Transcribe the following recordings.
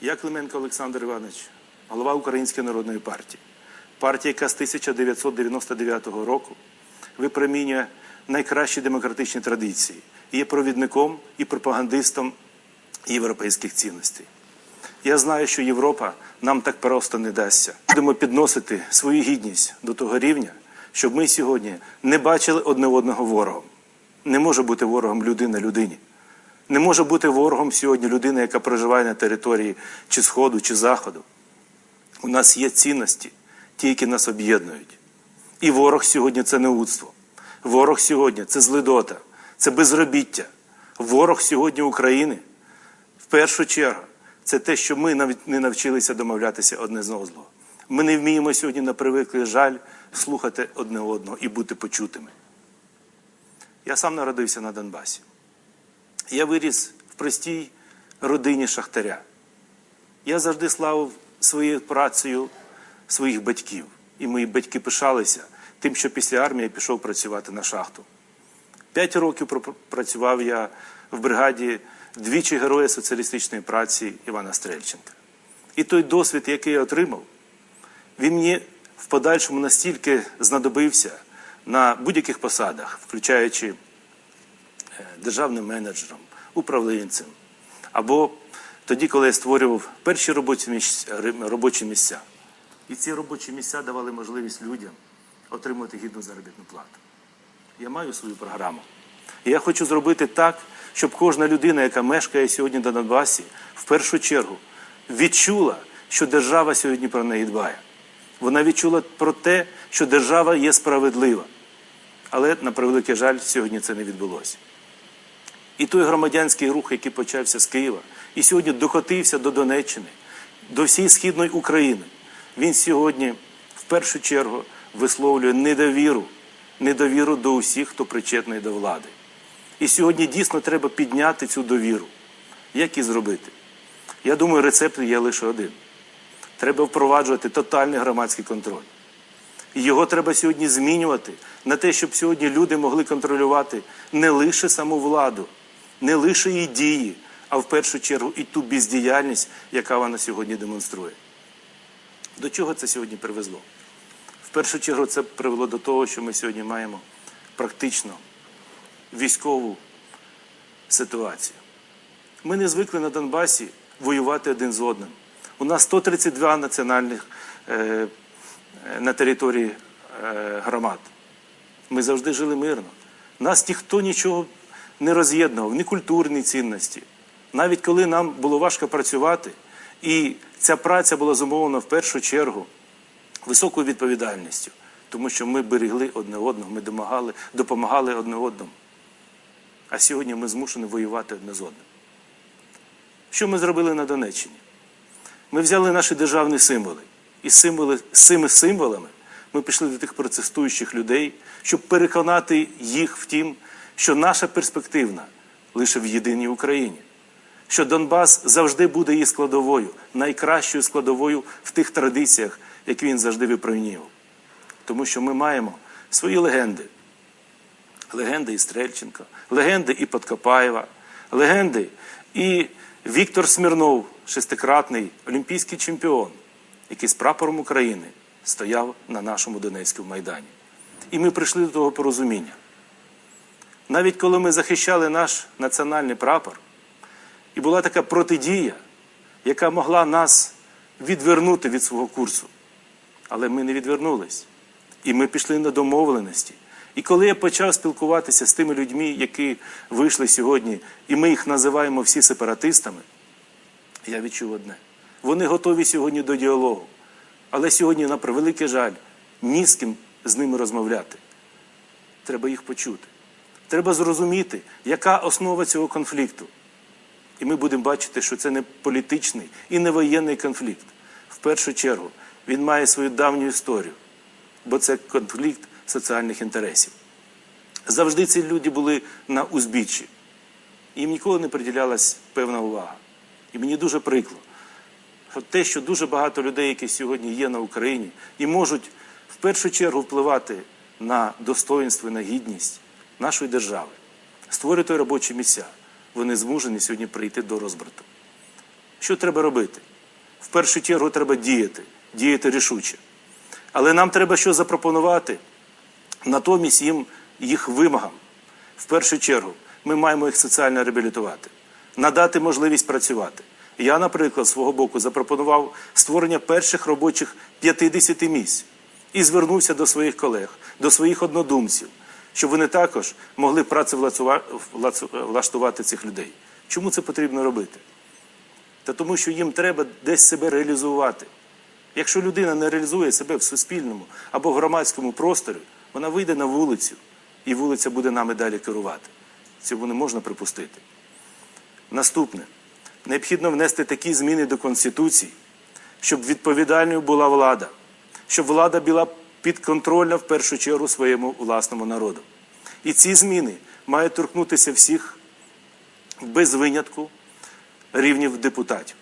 Я Клименко Олександр Іванович, голова Української народної партії. Партія, яка з 1999 року випромінює найкращі демократичні традиції, є провідником і пропагандистом європейських цінностей. Я знаю, що Європа нам так просто не дасться. Будемо підносити свою гідність до того рівня, щоб ми сьогодні не бачили одне одного ворогом. Не може бути ворогом людина людині. Не може бути ворогом сьогодні людина, яка проживає на території чи Сходу, чи Заходу. У нас є цінності, ті, які нас об'єднують. І ворог сьогодні це неудство. Ворог сьогодні це злидота, це безробіття. Ворог сьогодні України в першу чергу це те, що ми навіть не навчилися домовлятися одне з одного. Ми не вміємо сьогодні на превиклий жаль слухати одне одного і бути почутими. Я сам народився на Донбасі. Я виріс в простій родині шахтаря. Я завжди славив своєю працею своїх батьків. І мої батьки пишалися тим, що після армії пішов працювати на шахту. П'ять років працював я в бригаді двічі героя соціалістичної праці Івана Стрельченка. І той досвід, який я отримав, він мені в подальшому настільки знадобився на будь-яких посадах, включаючи державним менеджером, управлінцем, або тоді, коли я створював перші робочі місця. І ці робочі місця давали можливість людям отримати гідну заробітну плату. Я маю свою програму. І я хочу зробити так, щоб кожна людина, яка мешкає сьогодні на Донбасі, в першу чергу відчула, що держава сьогодні про неї дбає. Вона відчула про те, що держава є справедлива. Але, на превеликий жаль, сьогодні це не відбулося. І той громадянський рух, який почався з Києва, і сьогодні докотився до Донеччини, до всієї східної України, він сьогодні в першу чергу висловлює недовіру, недовіру до усіх, хто причетний до влади. І сьогодні дійсно треба підняти цю довіру. Як і зробити? Я думаю, рецепт є лише один. Треба впроваджувати тотальний громадський контроль. І його треба сьогодні змінювати на те, щоб сьогодні люди могли контролювати не лише саму владу, не лише її дії, а в першу чергу і ту бездіяльність, яка вона сьогодні демонструє. До чого це сьогодні привезло? В першу чергу це привело до того, що ми сьогодні маємо практично військову ситуацію. Ми не звикли на Донбасі воювати один з одним. У нас 132 національних е, е, на території е, громад. Ми завжди жили мирно. Нас ніхто нічого не роз'єднував, ні культурні цінності. Навіть коли нам було важко працювати, і ця праця була зумовлена в першу чергу високою відповідальністю, тому що ми берегли одне одного, ми домагали, допомагали одне одному. А сьогодні ми змушені воювати одне з одним. Що ми зробили на Донеччині? Ми взяли наші державні символи. І символи, з цими символами ми пішли до тих протестуючих людей, щоб переконати їх в тім, що наша перспективна лише в єдиній Україні, що Донбас завжди буде її складовою, найкращою складовою в тих традиціях, які він завжди випромінював. Тому що ми маємо свої легенди. Легенди і Стрельченка, легенди і Подкопаєва, легенди і Віктор Смірнов, шестикратний олімпійський чемпіон, який з прапором України стояв на нашому Донецькому майдані. І ми прийшли до того порозуміння. Навіть коли ми захищали наш національний прапор, і була така протидія, яка могла нас відвернути від свого курсу. Але ми не відвернулись. І ми пішли на домовленості. І коли я почав спілкуватися з тими людьми, які вийшли сьогодні, і ми їх називаємо всі сепаратистами, я відчув одне. Вони готові сьогодні до діалогу. Але сьогодні, на превеликий жаль, ні з ким з ними розмовляти. Треба їх почути. Треба зрозуміти, яка основа цього конфлікту. І ми будемо бачити, що це не політичний і не воєнний конфлікт. В першу чергу він має свою давню історію, бо це конфлікт соціальних інтересів. Завжди ці люди були на узбіччі. Їм ніколи не приділялась певна увага. І мені дуже прикро, що те, що дуже багато людей, які сьогодні є на Україні, і можуть в першу чергу впливати на достоинство і на гідність нашої держави, створювати робочі місця, вони змушені сьогодні прийти до розбрату. Що треба робити? В першу чергу треба діяти, діяти рішуче. Але нам треба що запропонувати натомість їм їх вимогам. В першу чергу, ми маємо їх соціально реабілітувати, надати можливість працювати. Я, наприклад, свого боку запропонував створення перших робочих 50 місць і звернувся до своїх колег, до своїх однодумців, щоб вони також могли працевлаштувати цих людей. Чому це потрібно робити? Та тому, що їм треба десь себе реалізувати. Якщо людина не реалізує себе в суспільному або громадському просторі, вона вийде на вулицю, і вулиця буде нами далі керувати. Цього не можна припустити. Наступне. Необхідно внести такі зміни до Конституції, щоб відповідальною була влада, щоб влада була підконтрольна в першу чергу своєму власному народу. І ці зміни мають торкнутися всіх без винятку рівнів депутатів.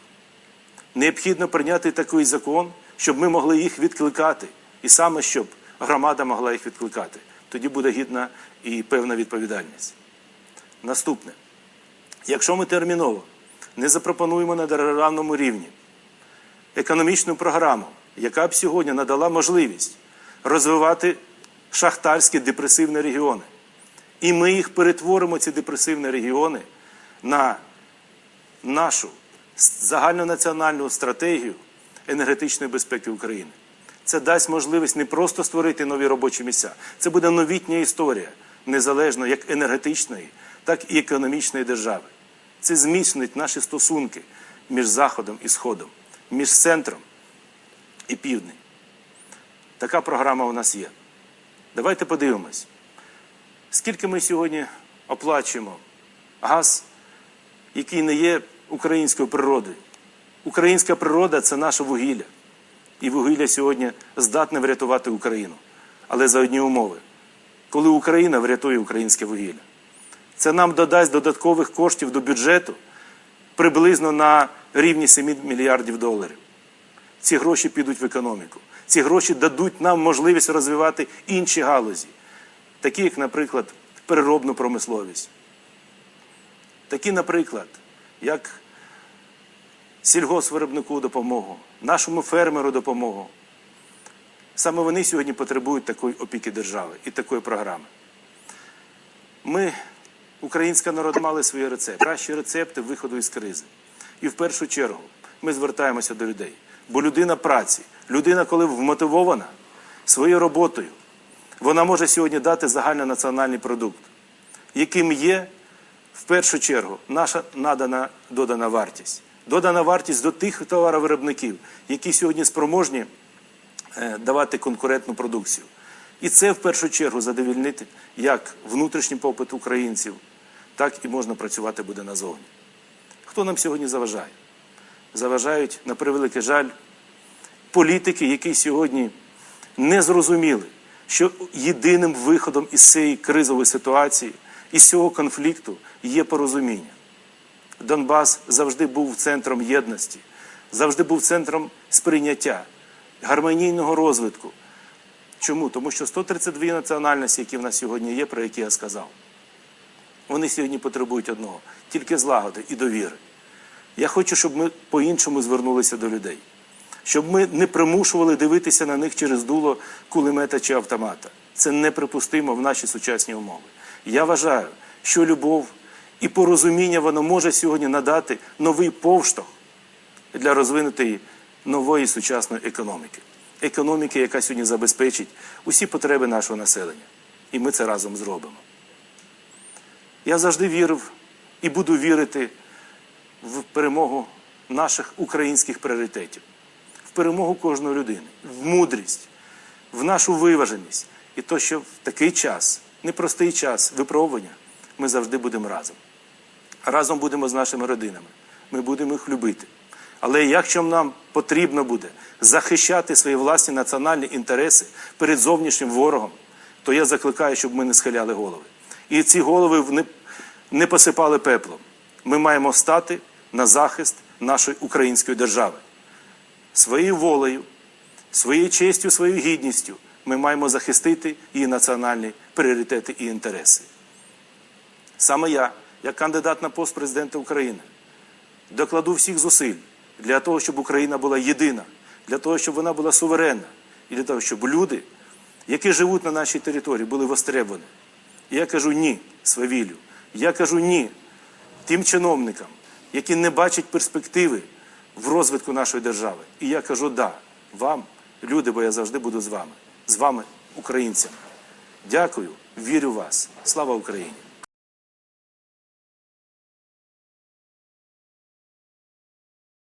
Необхідно прийняти такий закон, щоб ми могли їх відкликати, і саме щоб громада могла їх відкликати. Тоді буде гідна і певна відповідальність. Наступне. Якщо ми терміново не запропонуємо на державному рівні економічну програму, яка б сьогодні надала можливість розвивати шахтарські депресивні регіони, і ми їх перетворимо, ці депресивні регіони, на нашу загальнонаціональну стратегію енергетичної безпеки України. Це дасть можливість не просто створити нові робочі місця, це буде новітня історія, незалежно як енергетичної, так і економічної держави. Це зміцнить наші стосунки між Заходом і Сходом, між центром і півднем. Така програма у нас є. Давайте подивимось, скільки ми сьогодні оплачуємо газ, який не є українською природою. Українська природа це наше вугілля. І вугілля сьогодні здатне врятувати Україну. Але за одні умови. Коли Україна врятує українське вугілля, це нам додасть додаткових коштів до бюджету приблизно на рівні 7 мільярдів доларів. Ці гроші підуть в економіку. Ці гроші дадуть нам можливість розвивати інші галузі, такі, як, наприклад, переробну промисловість. Такі, наприклад, як сільгоспвиробнику допомогу, нашому фермеру допомогу. Саме вони сьогодні потребують такої опіки держави і такої програми. Ми, українська народ, мали свої рецепти, кращі рецепти виходу із кризи. І в першу чергу ми звертаємося до людей. Бо людина праці, людина, коли вмотивована своєю роботою, вона може сьогодні дати загальнонаціональний продукт, яким є в першу чергу наша надана додана вартість. Додана вартість до тих товаровиробників, які сьогодні спроможні давати конкурентну продукцію. І це в першу чергу задовільнити як внутрішній попит українців, так і можна працювати буде назовні. Хто нам сьогодні заважає? Заважають, на превеликий жаль, політики, які сьогодні не зрозуміли, що єдиним виходом із цієї кризової ситуації, із цього конфлікту є порозуміння. Донбас завжди був центром єдності, завжди був центром сприйняття, гармонійного розвитку. Чому? Тому що 132 національності, які в нас сьогодні є, про які я сказав, вони сьогодні потребують одного тільки злагоди і довіри. Я хочу, щоб ми по-іншому звернулися до людей, щоб ми не примушували дивитися на них через дуло кулемета чи автомата. Це неприпустимо в наші сучасні умови. Я вважаю, що любов і порозуміння воно може сьогодні надати новий повштовх для розвинутої нової сучасної економіки. Економіки, яка сьогодні забезпечить усі потреби нашого населення. І ми це разом зробимо. Я завжди вірив і буду вірити в перемогу наших українських пріоритетів, в перемогу кожної людини, в мудрість, в нашу виваженість. І то, що в такий час, непростий час випробування, ми завжди будемо разом. Разом будемо з нашими родинами. Ми будемо їх любити. Але якщо нам потрібно буде захищати свої власні національні інтереси перед зовнішнім ворогом, то я закликаю, щоб ми не схиляли голови. І ці голови не, посипали пеплом. Ми маємо стати на захист нашої української держави. Своєю волею, своєю честю, своєю гідністю ми маємо захистити її національні пріоритети і інтереси. Саме я, як кандидат на пост президента України, докладу всіх зусиль для того, щоб Україна була єдина, для того, щоб вона була суверенна, і для того, щоб люди, які живуть на нашій території, були востребовані. І я кажу ні свавіллю. Я кажу ні тим чиновникам, які не бачать перспективи в розвитку нашої держави. І я кажу да вам, люди, бо я завжди буду з вами, з вами, українцями. Дякую, вірю в вас. Слава Україні!